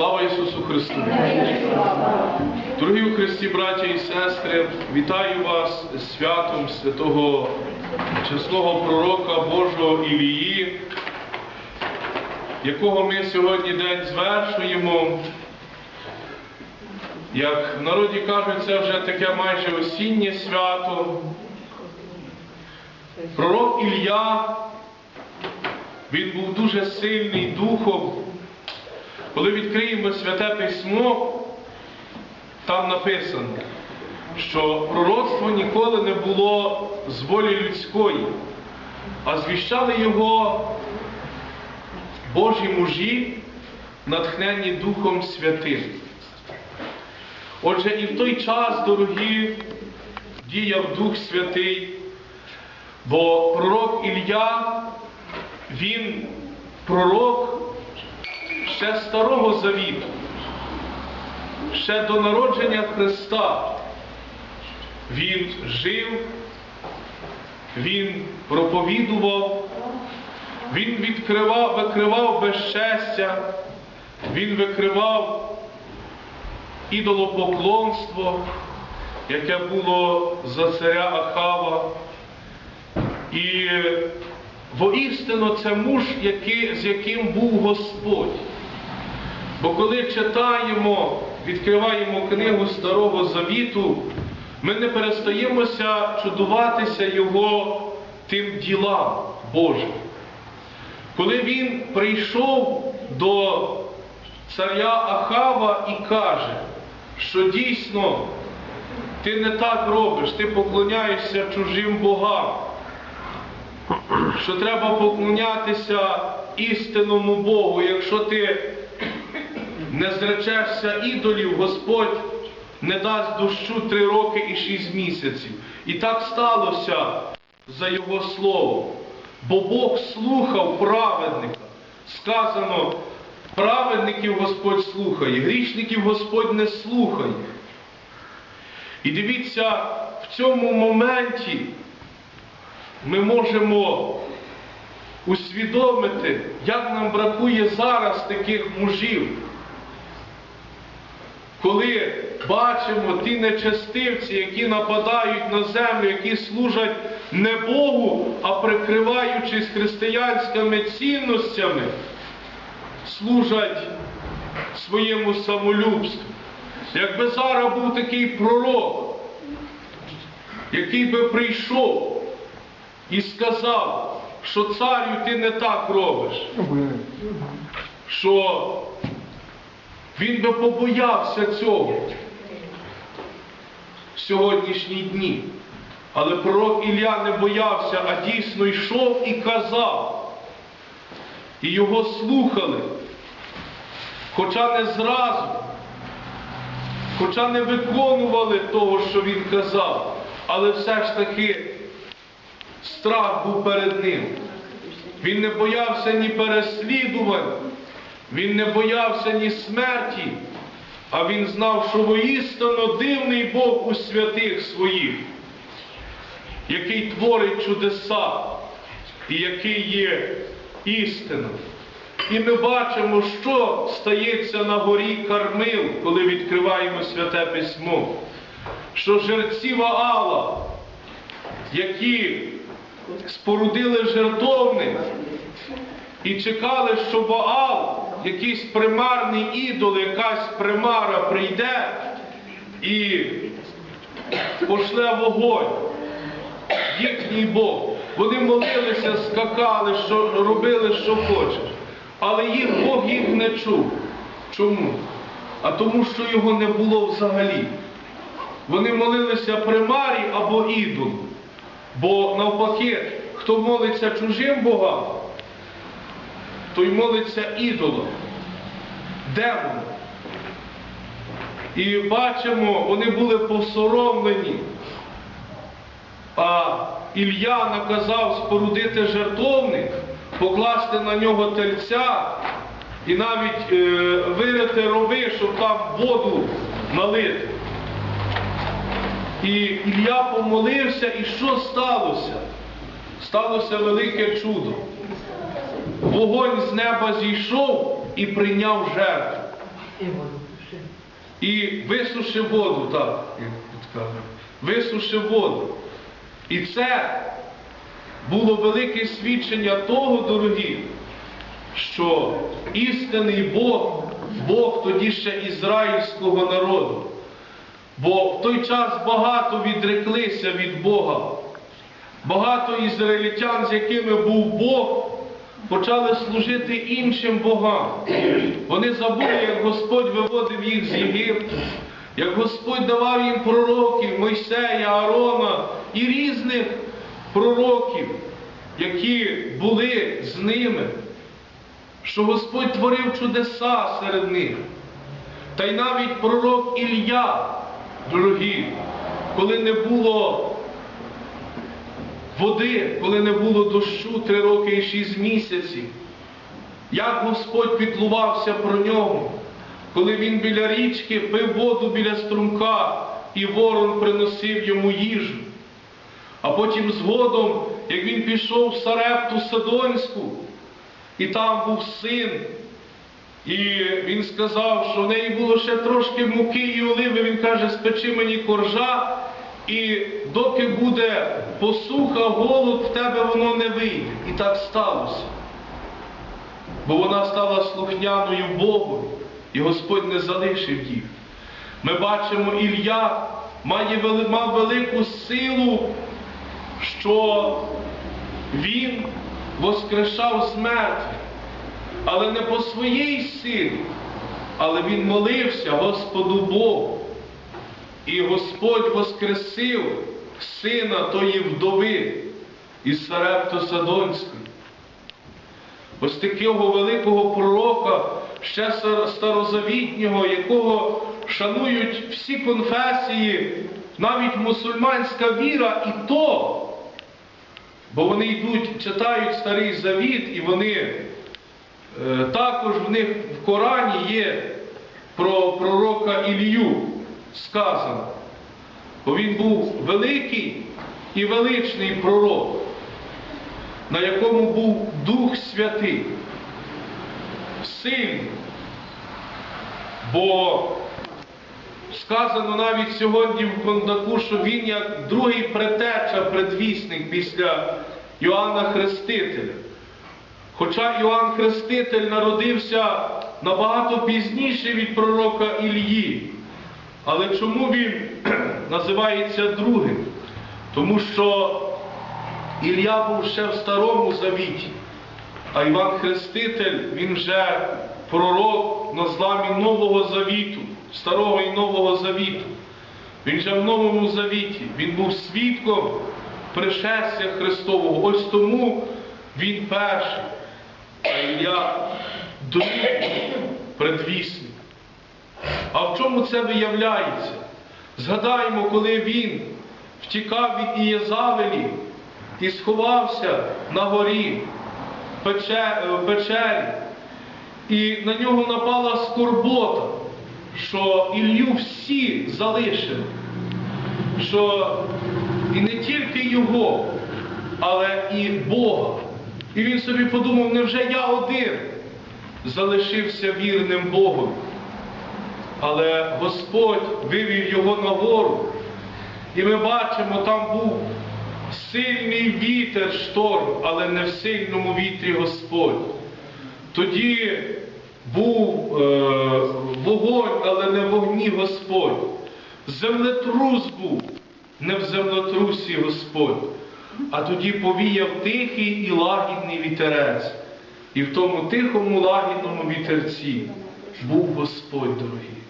Слава Ісусу Христу! Дорогі у Христі, браття і сестри, вітаю вас з святом святого чесного пророка Божого Ілії, якого ми сьогодні день звершуємо. Як в народі кажуть, це вже таке майже осіннє свято. Пророк Ілля, він був дуже сильний духом. Коли відкриємо святе письмо, там написано, що пророцтво ніколи не було з волі людської, а звіщали його Божі мужі, натхнені Духом Святим. Отже, і в той час, дорогі, діяв Дух Святий, бо пророк Ілля, він пророк ще Старого Завіту, ще до народження Христа. Він жив, він проповідував, він відкривав, викривав безчестя, він викривав ідолопоклонство, яке було за царя Ахава. І воістину це муж, який, з яким був Господь. Бо коли читаємо, відкриваємо книгу Старого Завіту, ми не перестаємося чудуватися Його тим ділам Божим. Коли він прийшов до царя Ахава і каже, що дійсно ти не так робиш, ти поклоняєшся чужим богам, що треба поклонятися істинному Богу, якщо ти не зречешся ідолів, Господь не дасть дощу три роки і шість місяців. І так сталося за Його словом. Бо Бог слухав праведника. Сказано, праведників Господь слухає, грішників Господь не слухає. І дивіться, в цьому моменті ми можемо усвідомити, як нам бракує зараз таких мужів. Коли бачимо ті нечестивці, які нападають на землю, які служать не Богу, а прикриваючись християнськими цінностями, служать своєму самолюбству. Якби зараз був такий пророк, який би прийшов і сказав, що царю ти не так робиш, що він би побоявся цього в сьогоднішні дні. Але пророк Ілля не боявся, а дійсно йшов і казав. І його слухали, хоча не зразу, хоча не виконували того, що він казав, але все ж таки страх був перед ним. Він не боявся ні переслідувань, він не боявся ні смерті, а він знав, що воістину дивний Бог у святих своїх, який творить чудеса і який є істиною. І ми бачимо, що стається на горі Кармил, коли відкриваємо святе письмо, що жерці Ваала, які спорудили жертовник і чекали, що Ваал, якийсь примарний ідол, якась примара прийде і пошле вогонь, їхній Бог. Вони молилися, скакали, що робили, що хочеш. Але їх Бог їх не чув. Чому? А тому, що його не було взагалі. Вони молилися примарі або ідолу. Бо навпаки, хто молиться чужим богам, той молиться ідолом, демоном. І бачимо, вони були посоромлені. А Ілля наказав спорудити жертовник, покласти на нього тельця і навіть е, вирити рови, щоб там воду налити. І Ілля помолився, і що сталося? Сталося велике чудо. Вогонь з неба зійшов і прийняв жертву. І висушив воду, так, висушив воду. І це було велике свідчення того, дорогі, що істинний Бог, Бог тоді ще ізраїльського народу. Бо в той час багато відреклися від Бога. Багато ізраїльтян, з якими був Бог, почали служити іншим богам. Вони забули, як Господь виводив їх з Єгипту, як Господь давав їм пророків, Мойсея, Аарона і різних пророків, які були з ними, що Господь творив чудеса серед них. Та й навіть пророк Ілля, дорогі, коли не було води, коли не було дощу три роки і шість місяців, як Господь піклувався про нього, коли він біля річки пив воду біля струмка, і ворон приносив йому їжу. А потім згодом, як він пішов в Сарепту Садонську, і там був син, і він сказав, що в неї було ще трошки муки і оливи. Він каже, спечи мені коржа, і доки буде посуха, голод, в тебе воно не вийде. І так сталося. Бо вона стала слухняною Богу, і Господь не залишив їх. Ми бачимо, Ілля має, мав велику силу, що він воскрешав з мертвих але не по своїй силі, але він молився Господу Богу. І Господь воскресив сина тої вдови із Сарепто Садонської. Ось такого великого пророка, ще старозавітнього, якого шанують всі конфесії, навіть мусульманська віра, і то, бо вони йдуть, читають старий завіт, і вони Е, Також в них в Корані є про пророка Ілью сказано. Бо він був великий і величний пророк, на якому був Дух Святий, сильний. Бо сказано навіть сьогодні в Кондаку, що він як другий предтеча, предвісник після Йоанна Хрестителя. Хоча Іоанн Хреститель народився набагато пізніше від пророка Ілії. Але чому він називається другим? Тому що Ілля був ще в Старому Завіті, а Іван Хреститель він вже пророк на зламі Нового Завіту, Старого і Нового Завіту. Він вже в Новому Завіті, він був свідком пришестя Христового. Ось тому він перший. А Ілля другий предвісник. А в чому це виявляється? Згадаємо, коли він втікав від Ієзавелі і сховався на горі в печері, і на нього напала скорбота, що Ілью всі залишили, що і не тільки його, але і Бога. І він собі подумав, невже я один залишився вірним Богом? Але Господь вивів його на гору. І ми бачимо, там був сильний вітер, шторм, але не в сильному вітрі Господь. Тоді був е, вогонь, але не в вогні Господь. Землетрус був, не в землетрусі Господь. А тоді повіяв тихий і лагідний вітерець. І в тому тихому лагідному вітерці був Господь дорогий.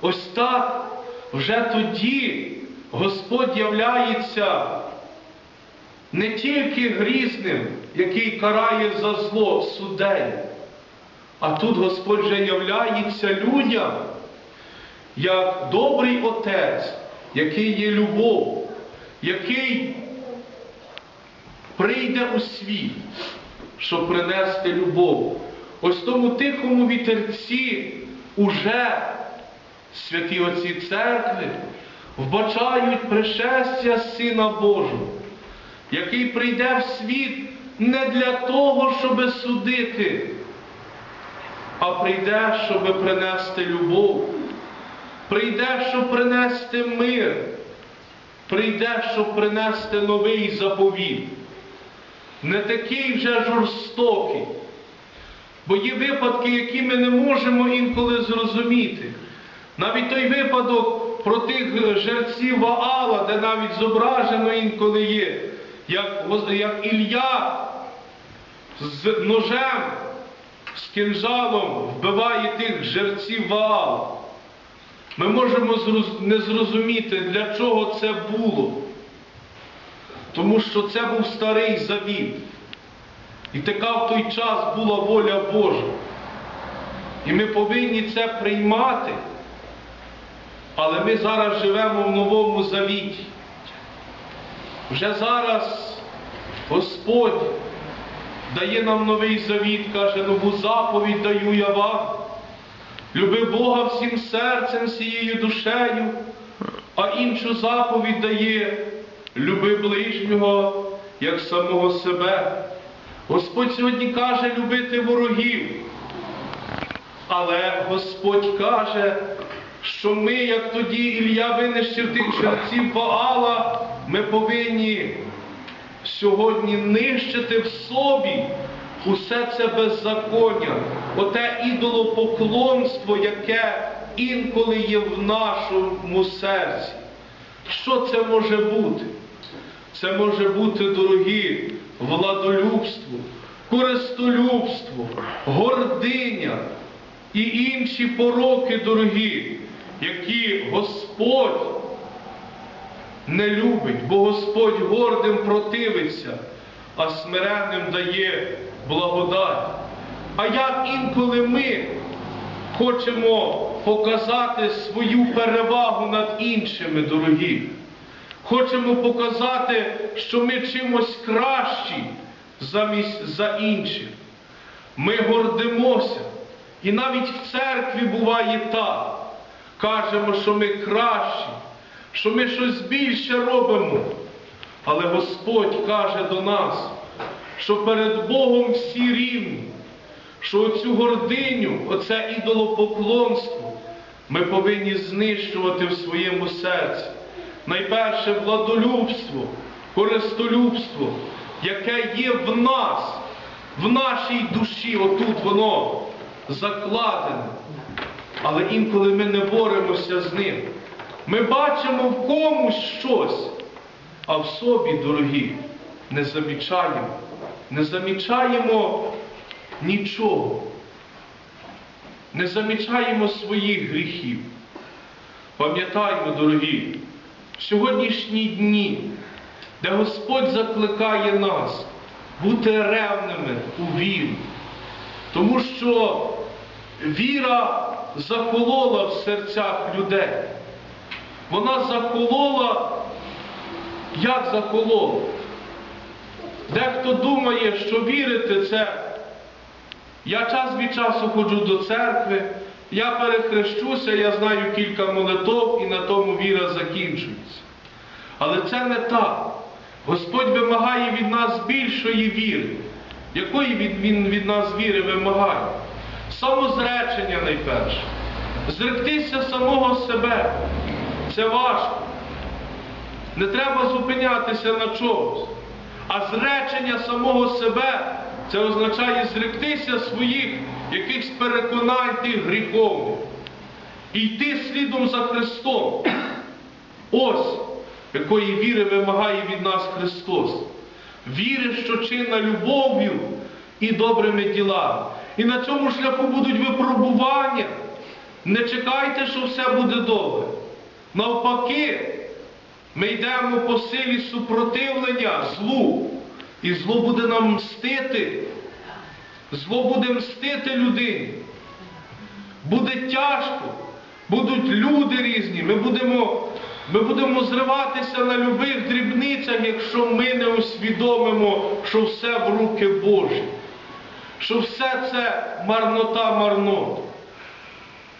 Ось так вже тоді Господь являється не тільки грізним, який карає за зло суддею, а тут Господь вже являється людям як добрий отець, який є любов, який прийде у світ, щоб принести любов. Ось тому тихому вітерці уже святі отці церкви вбачають пришестя Сина Божого, який прийде в світ не для того, щоб судити, а прийде, щоб принести любов, прийде, щоб принести мир, прийде, щоб принести новий заповіт. Не такий вже жорстокий. Бо є випадки, які ми не можемо інколи зрозуміти. Навіть той випадок про тих жерців Ваала, де навіть зображено інколи є, як, як Ілля з ножем, з кинжалом вбиває тих жерців Ваала. Ми можемо не зрозуміти, для чого це було. Тому що це був старий завіт. І така в той час була воля Божа. І ми повинні це приймати. Але ми зараз живемо в новому завіті. Вже зараз Господь дає нам новий завіт, каже, нову заповідь даю я вам. Люби Бога всім серцем, всією душею, а іншу заповідь дає люби ближнього, як самого себе. Господь сьогодні каже любити ворогів. Але Господь каже, що ми, як тоді Ілля винищив тих жерців Ваала, ми повинні сьогодні нищити в собі усе це беззаконня, оте ідолопоклонство, яке інколи є в нашому серці. Що це може бути? Це може бути, дорогі, владолюбство, користолюбство, гординя і інші пороки, дорогі, які Господь не любить, бо Господь гордим противиться, а смиренним дає благодать. А як інколи ми хочемо показати свою перевагу над іншими, дорогі, хочемо показати, що ми чимось кращі замість за інших. Ми гордимося. І навіть в церкві буває так. Кажемо, що ми кращі, що ми щось більше робимо. Але Господь каже до нас, що перед Богом всі рівні, що оцю гординю, оце ідолопоклонство ми повинні знищувати в своєму серці. Найперше владолюбство, користолюбство, яке є в нас, в нашій душі, отут воно закладене. Але інколи ми не боремося з ним. Ми бачимо в комусь щось, а в собі, дорогі, не замічаємо. Не замічаємо нічого. Не замічаємо своїх гріхів. Пам'ятаємо, дорогі, сьогоднішні дні, де Господь закликає нас бути ревними у вірі, тому що віра захолола в серцях людей. Вона захолола, як захолола? Дехто думає, що вірити це. Я час від часу ходжу до церкви, я перехрещуся, я знаю кілька молитов і на тому віра закінчується. Але це не так. Господь вимагає від нас більшої віри. Якої Він від нас віри вимагає? Самозречення найперше. Зректися самого себе. Це важко. Не треба зупинятися на чомусь. А зречення самого себе це означає зректися своїх якихось переконань тих гріховних. Йти слідом за Христом. Ось якої віри вимагає від нас Христос. Віри, що чинна любов'ю і добрими ділами. І на цьому шляху будуть випробування. Не чекайте, що все буде добре. Навпаки, ми йдемо по силі супротивлення злу. І зло буде нам мстити. Зло буде мстити людині. Буде тяжко. Будуть люди різні. Ми будемо, ми будемо зриватися на любих дрібницях, якщо ми не усвідомимо, що все в руки Божі. Що все це марнота марнот.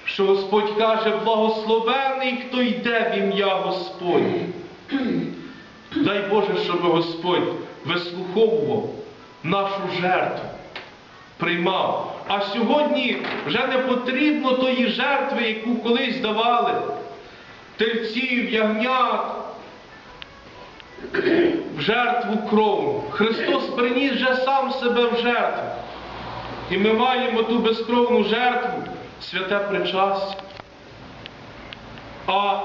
Що Господь каже, благословений, хто йде в ім'я Господнє. Дай Боже, щоб Господь вислуховував нашу жертву, приймав. А сьогодні вже не потрібно тої жертви, яку колись давали. Тельців, ягнят, в жертву крову. Христос приніс вже сам себе в жертву. І ми маємо ту безкровну жертву, святе причастя. А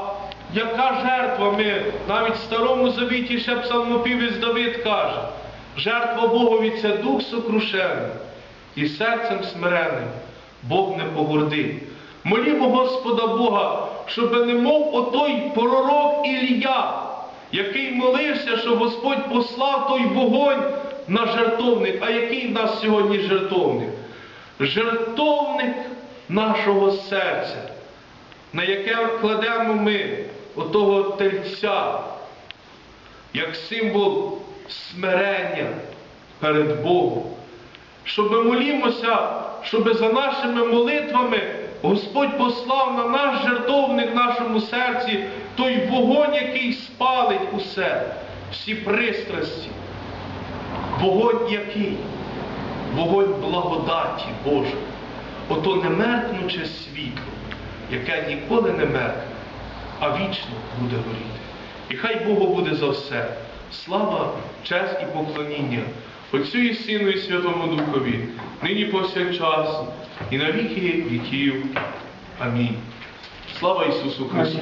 яка жертва ми, навіть в Старому Завіті ще псалмопівець Давид каже, жертва Богові це дух сокрушений і серцем смиренним Бог не погордить. Молімо Господа Бога, щоб не мов отой пророк Ілля, який молився, щоб Господь послав той вогонь на жертовник. А який в нас сьогодні жертовник? Жертовник нашого серця на яке кладемо ми отого тельця, як символ смирення перед Богом. Щоб ми молімося, щоб за нашими молитвами Господь послав на наш жертовник в нашому серці той вогонь, який спалить усе, всі пристрасті. Вогонь який? Вогонь благодаті Божої. Ото не меркнуче світло, яке ніколи не меркне, а вічно буде горіти. І хай Богу буде за все. Слава, честь і поклоніння Отцю і Сину і Святому Духові, нині повсякчас, і на віки віків. Амінь. Слава Ісусу Христу!